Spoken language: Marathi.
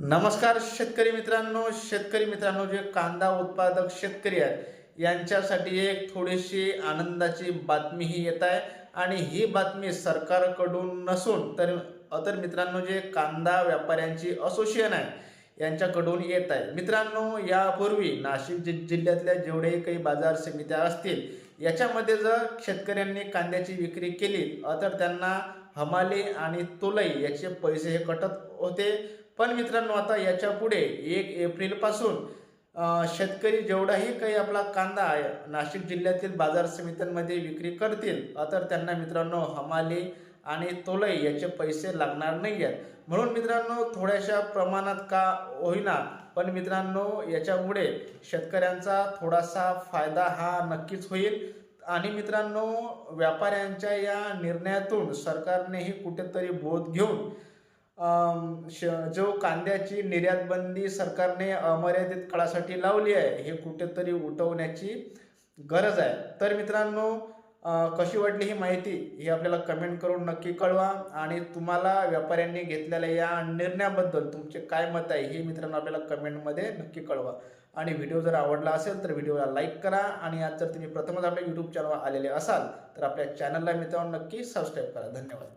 नमस्कार शेतकरी मित्रांनो शेतकरी मित्रांनो जे कांदा उत्पादक शेतकरी आहेत यांच्यासाठी एक थोडीशी आनंदाची बातमी ही येत आहे. आणि ही बातमी सरकारकडून नसून तर अदर मित्रांनो जे कांदा व्यापाऱ्यांची असोसिएशन आहे यांच्याकडून येत आहे. मित्रांनो यापूर्वी नाशिक जि जिल्ह्यातल्या जेवढे काही बाजार समित्या असतील याच्यामध्ये जर शेतकऱ्यांनी कांद्याची विक्री केली तर त्यांना हमाली आणि तोलाई याचे पैसे हे कटत होते. पण मित्रांनो आता याच्यापुढे एक एप्रिलपासून शेतकरी जेवढाही काही आपला कांदा आहे नाशिक जिल्ह्यातील बाजार समित्यांमध्ये विक्री करतील तर त्यांना मित्रांनो हमाली आणि तोलई याचे पैसे लागणार नाही आहेत म्हणून मित्रांनो थोड्याशा प्रमाणात का होईना पण मित्रांनो याच्यामुळे शेतकऱ्यांचा थोडासा फायदा हा नक्कीच होईल. आणि मित्रांनो व्यापाऱ्यांच्या या निर्णयातून सरकारनेही कुठेतरी बोध घेऊन श- जो कांद्याची निर्यातबंदी सरकारने अमर्यादित काळासाठी लावली आहे हे कुठेतरी उठवण्याची गरज आहे. तर मित्रांनो कशी वाटली ही माहिती ही आपल्याला कमेंट करून नक्की कळवा आणि तुम्हाला व्यापाऱ्यांनी घेतलेल्या या निर्णयाबद्दल तुमचे काय मत आहे हे मित्रांनो आपल्याला कमेंटमध्ये नक्की कळवा. आणि व्हिडिओ जर आवडला असेल तर व्हिडिओला लाईक करा आणि आज जर तुम्ही प्रथमच आपल्या यूट्यूब चॅनलवर आलेले असाल तर आपल्या चॅनलला मित्रांनो नक्की सबस्क्राईब करा. धन्यवाद.